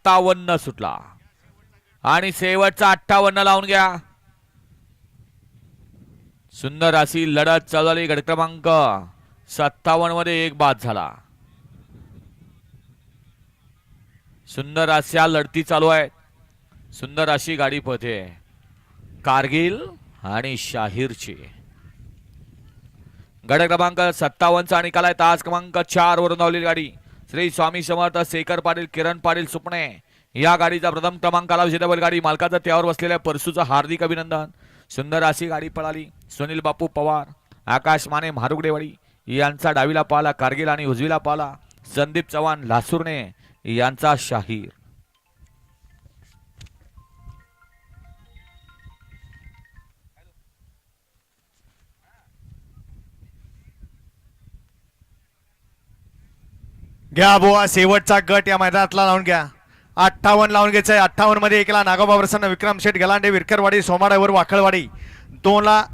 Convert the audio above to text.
सत्तावन्न सुटला. आणि शेवटचा अठ्ठावन्न लावून घ्या. सुंदर अशी लढत चालू झाली गट क्रमांक सत्तावन्नमध्ये एक बाद झाला. सुंदर अशा लढती चालू आहेत. सुंदर अशी गाडी पळते कारगिल आणि शाहीरची. गड क्रमांक सत्तावन्नचा निकाल आहे. तास क्रमांक चार वरून धावलेली गाडी. श्री स्वामी समर्थ शेखर पाटील किरण पाटील सुपणे. या गाडीचा प्रथम क्रमांकाला विजेता गाडी मालकाचा त्यावर बसलेल्या परसूचं हार्दिक अभिनंदन. सुंदर अशी गाडी पळाली. सुनील बापू पवार आकाश माने म्हारुगडेवाडी. यांचा डावीला पाला कारगिल आणि उजवीला पाला संदीप चव्हाण लासूरने. यांचा शाहीर. घ्या बुवा शेवटचा गट या मैदानातला लावून घ्या. अठ्ठावन्न लावून घ्यायचंय. अठ्ठावन्नमध्ये एकला नागोबा प्रसन्न विक्रम शेठ गलांडे विरकरवाडी सोमाड्यावर वाखळवाडी. दोनला